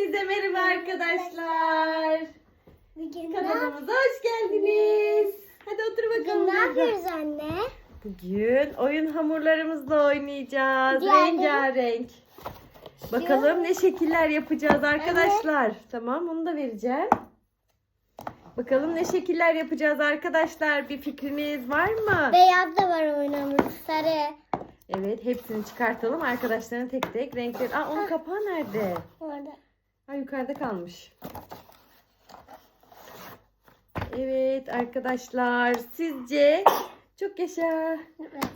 Hepinize merhaba arkadaşlar. Bugün Kanalımıza hoş geldiniz. Hadi otur bakalım. bugün ne yapıyoruz anne? Bugün oyun hamurlarımızla oynayacağız. Diğerleri- Rengarenk. Bakalım ne şekiller yapacağız arkadaşlar. Tamam onu da vereceğim. Bakalım ne şekiller yapacağız arkadaşlar. Bir fikriniz var mı? Beyaz da var oynamız. Sarı. Evet hepsini çıkartalım. Arkadaşların tek tek renkleri. Aa onun kapağı nerede? Orada. Ha yukarıda kalmış. Evet arkadaşlar sizce çok yaşa.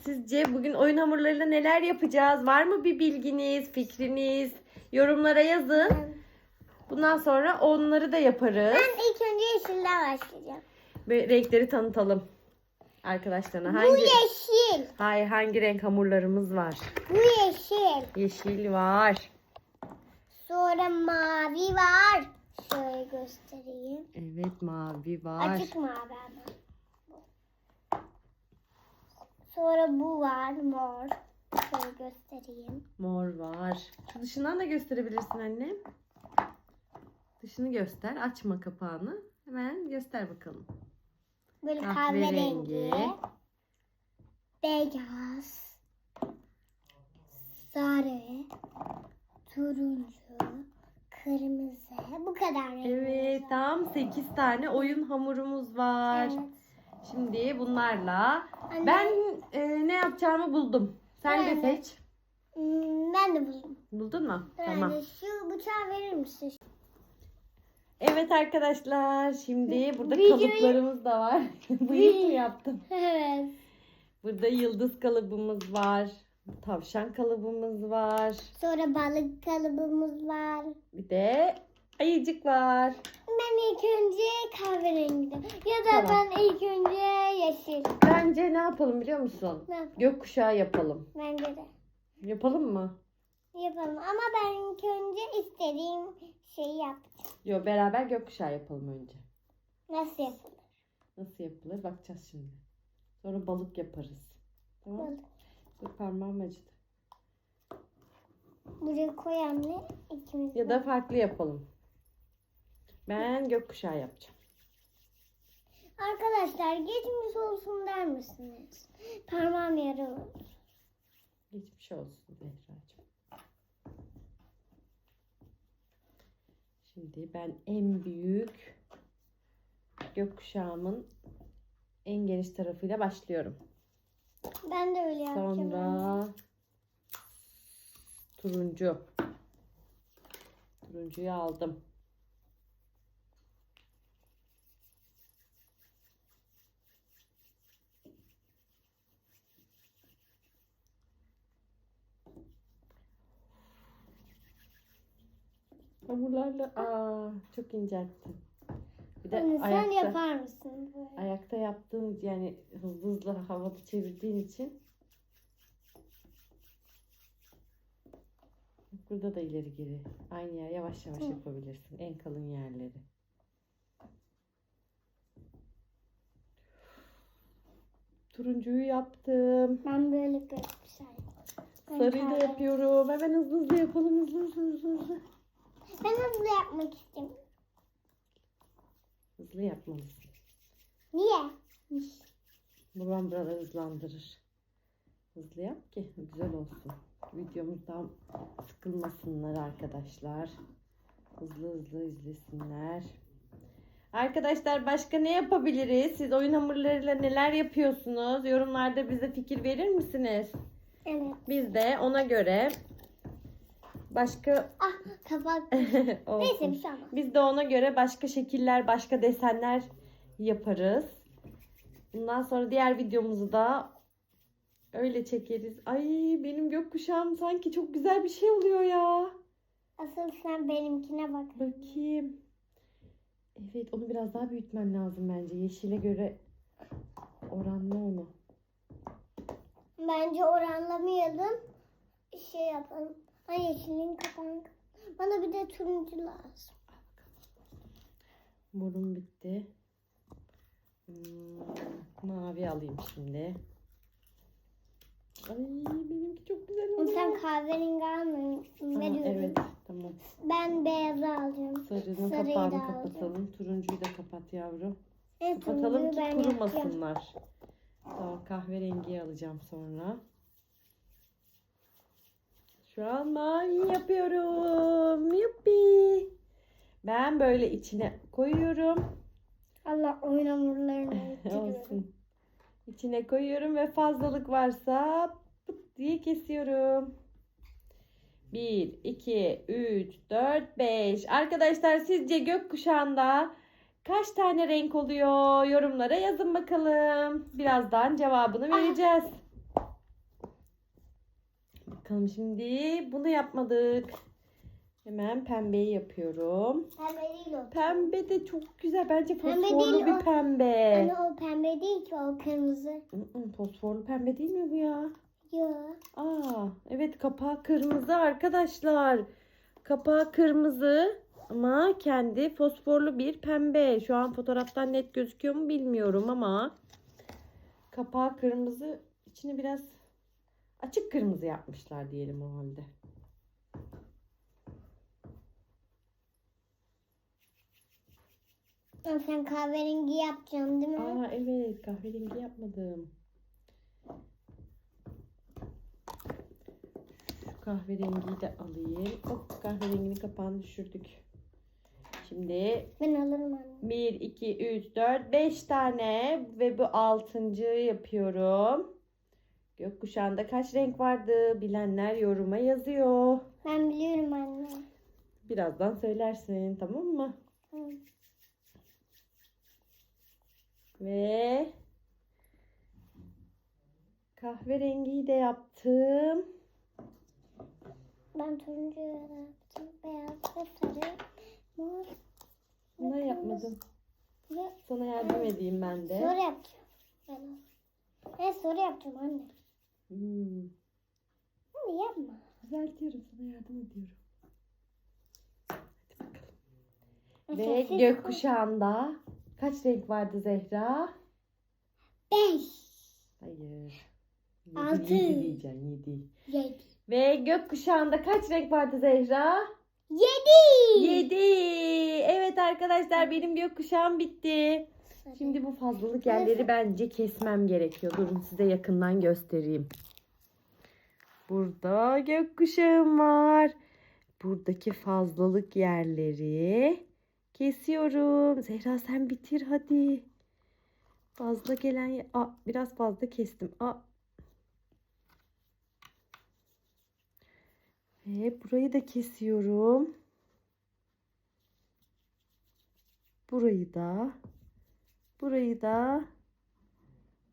Sizce bugün oyun hamurlarıyla neler yapacağız? Var mı bir bilginiz, fikriniz? Yorumlara yazın. Bundan sonra onları da yaparız. Ben ilk önce yeşille başlayacağım. Ve renkleri tanıtalım arkadaşlarına. Bu Hangi yeşil. Hayır, hangi renk hamurlarımız var? Bu yeşil. Yeşil var. Sonra mavi var. Şöyle göstereyim. Evet, mavi var. Açık mavi ama. Sonra bu var mor. Şöyle göstereyim. Mor var. Şu dışından da gösterebilirsin annem. Dışını göster. Açma kapağını. Hemen göster bakalım. Böyle Kahverengi. kahverengi. Beyaz. Sarı. Turuncu. Kırmızı. Bu kadar Evet, tam 8 tane oyun hamurumuz var. Evet. Şimdi bunlarla Anne, ben e, ne yapacağımı buldum. Sen de Ben de. seç. Hmm, ben de buldum. Buldun mu? Ben Tamam. şu bıçağı verir misin? Evet arkadaşlar, şimdi burada Videoyu- kalıplarımız da var. Bıyık mı yaptın? Evet. Burada yıldız kalıbımız var. Tavşan kalıbımız var. Sonra balık kalıbımız var. Bir de ayıcık var. Ben ilk önce kahverengi ya da Tamam. ben ilk önce yeşil. Bence ne yapalım biliyor musun? Ne? Gökkuşağı yapalım. Bence de. Yapalım mı? Yapalım ama ben ilk önce istediğim şeyi yap. Yo beraber gökkuşağı yapalım önce. Nasıl yapılır? Nasıl yapılır bakacağız şimdi. Sonra balık yaparız. Tamam. Balık. Dur parmağım acıdı. Buraya koy anne. İkimiz Ya de. da farklı yapalım. Ben gökkuşağı yapacağım. Arkadaşlar geçmiş olsun der misiniz? Parmağım yaralı. Geçmiş olsun Zehra'cığım. Şimdi ben en büyük gökkuşağımın en geniş tarafıyla başlıyorum. Ben de öyle yapacağım. Sonra turuncu. Turuncuyu aldım. Hamurlarla aa çok incelttim. Bir de sen ayakta, yapar mısın böyle? ayakta yaptığın yani hızlı hızlı havada çevirdiğin için Burada da ileri geri. Aynı yer yavaş yavaş Hı. yapabilirsin. En kalın yerleri. Turuncuyu yaptım. Ben böyle bir şey. Ben Sarıyı da yapıyorum. Hemen hızlı hızlı yapalım. Hızlı hızlı hızlı. Ben hızlı yapmak istiyorum. Hızlı yapmalısın. Niye? Babam buraları hızlandırır. Hızlı yap ki güzel olsun. Videomuzdan sıkılmasınlar arkadaşlar. Hızlı hızlı izlesinler. Arkadaşlar başka ne yapabiliriz? Siz oyun hamurlarıyla neler yapıyorsunuz? Yorumlarda bize fikir verir misiniz? Evet. Biz de ona göre başka Ah olsun. Neyse bir şey olmaz. Biz de ona göre başka şekiller, başka desenler yaparız. Bundan sonra diğer videomuzu da öyle çekeriz. Ay benim gökkuşağım sanki çok güzel bir şey oluyor ya. Asıl sen benimkine bak. Bakayım. Evet onu biraz daha büyütmen lazım bence. Yeşile göre oranlı onu. Bence oranlamayalım. Şey yapalım. Ay yeşilin kapağını. Bana bir de turuncu lazım. Morum bitti. Hmm, mavi alayım şimdi. Ay benimki çok güzel oluyor. sen kahverengi. Aa, Veriyorum. evet. Tamam. Ben beyazı alacağım. Sarının Sarıyı kapağını da alacağım. kapatalım. Turuncuyu da kapat yavrum. En Kapatalım ki yapacağım. kurumasınlar. Tamam kahverengiyi alacağım sonra. Şu an mavi yapıyorum. Yuppi. Ben böyle içine koyuyorum. Allah oyun hamurlarını. Olsun. İçine koyuyorum ve fazlalık varsa pıt diye kesiyorum. 1, 2, 3, 4, 5. Arkadaşlar sizce gökkuşağında kaç tane renk oluyor? Yorumlara yazın bakalım. Birazdan cevabını vereceğiz. Bakalım şimdi bunu yapmadık. Hemen pembeyi yapıyorum. Pembe değil o. Pembe de çok güzel. Bence Pembe fosforlu değil bir o. pembe. Anne o pembe değil ki o kırmızı. Fosforlu pembe değil mi bu ya? Yok. Aa, evet kapağı kırmızı arkadaşlar. Kapağı kırmızı ama kendi fosforlu bir pembe. Şu an fotoğraftan net gözüküyor mu bilmiyorum ama kapağı kırmızı. İçini biraz açık kırmızı yapmışlar diyelim o halde. Sen kahverengi yapacaksın değil mi? Aa evet kahverengi yapmadım. Şu kahverengiyi de alayım. Hop kahverenginin kapağını düşürdük. Şimdi Ben alırım anne. 1, 2, 3, 4, 5 tane ve bu altıncı yapıyorum. Gökkuşağında kaç renk vardı? Bilenler yoruma yazıyor. Ben biliyorum anne. Birazdan söylersin tamam mı? Tamam. Ve kahverengiyi de yaptım. Ben turuncu yaptım. Beyaz ve sarı. Mor. Bunları yapmadım. Ve Sana yardım edeyim ben de. soru yapacağım. Ben, ben soru yapacağım anne. Hmm, Anne yapma. düzeltiyorum sana yardım ediyorum. Hadi bakalım. Ben Ve sessiz gökkuşağında kaç renk vardı Zehra? Beş. Hayır. Altı. Yedi diyeceksin yedi. Yedi. Ve gökkuşağında kaç renk vardı Zehra? Yedi. Yedi. Evet arkadaşlar benim gökkuşağım bitti. Şimdi bu fazlalık yerleri bence kesmem gerekiyor. Durun size yakından göstereyim. Burada gökkuşağım var. Buradaki fazlalık yerleri kesiyorum. Zehra sen bitir hadi. Fazla gelen ye- Aa, biraz fazla kestim. Aa. Ve burayı da kesiyorum. Burayı da. Burayı da.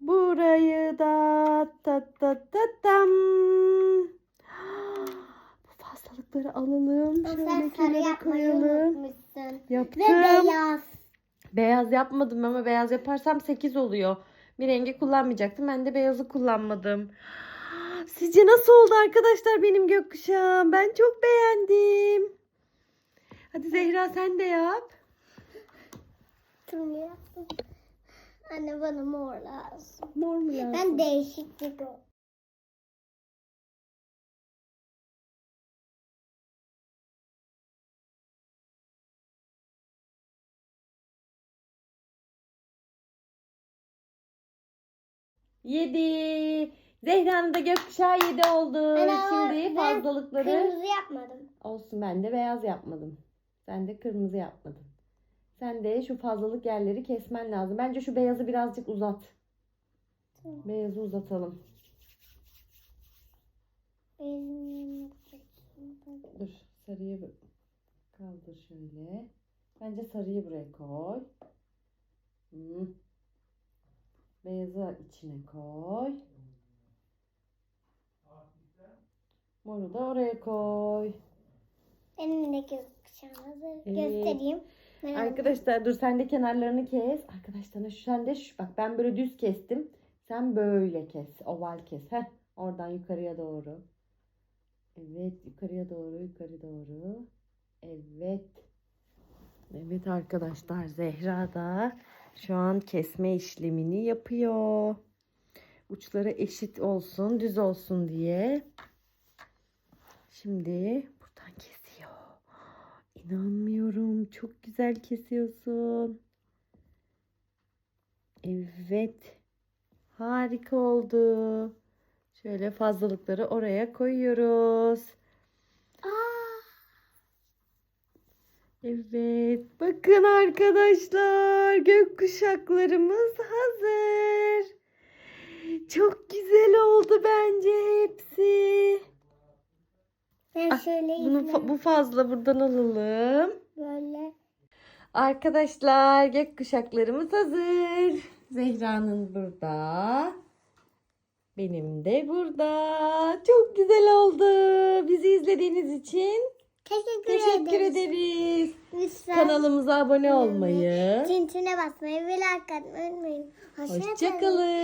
Burayı da. Ta ta ta tam. Bu fazlalıkları alalım. Ama Şöyle kenara koyalım. Yaptım. Ve beyaz. Beyaz yapmadım ama beyaz yaparsam 8 oluyor. Bir rengi kullanmayacaktım. Ben de beyazı kullanmadım. Sizce nasıl oldu arkadaşlar benim gökkuşağım? Ben çok beğendim. Hadi Zehra sen de yap. Turuncu yaptım. Anne bana mor lazım. Mor mu lazım? Ben değişiklik o. Yedi. Zehra'nın da gökkuşağı yedi oldu. Ama Şimdi ben fazlalıkları Kırmızı yapmadım. olsun. Ben de beyaz yapmadım. Sen de kırmızı yapmadın. Sen de şu fazlalık yerleri kesmen lazım. Bence şu beyazı birazcık uzat. Tamam. Beyazı uzatalım. Yapacaksın. Dur sarıyı kaldır şöyle. Bence sarıyı buraya koy. Hı. Beyazı içine koy. Moru da oraya koy. Benim de gökkuşağımızı Evet. göstereyim. Ben Arkadaşlar dur sen de kenarlarını kes. Arkadaşlar sen de şu bak ben böyle düz kestim. Sen böyle kes. Oval kes. Heh. Oradan yukarıya doğru. Evet yukarıya doğru yukarı doğru. Evet. Evet arkadaşlar Zehra da şu an kesme işlemini yapıyor. Uçları eşit olsun, düz olsun diye. Şimdi. İnanmıyorum. Çok güzel kesiyorsun. Evet. Harika oldu. Şöyle fazlalıkları oraya koyuyoruz. Aa, Evet. Bakın arkadaşlar. Gökkuşaklarımız hazır. Çok güzel oldu bence hepsi. Ben Ah, şöyle Bunu fa- bu fazla buradan alalım. böyle. Arkadaşlar gökkuşaklarımız hazır. Zehra'nın burada. Benim de burada. Çok güzel oldu. Bizi izlediğiniz için Teşekkür, teşekkür ederiz. ederiz. Lütfen. Kanalımıza abone olmayı. Tintine basmayı ve like atmayı unutmayın. Hoşça kalın. Hoşçakalın.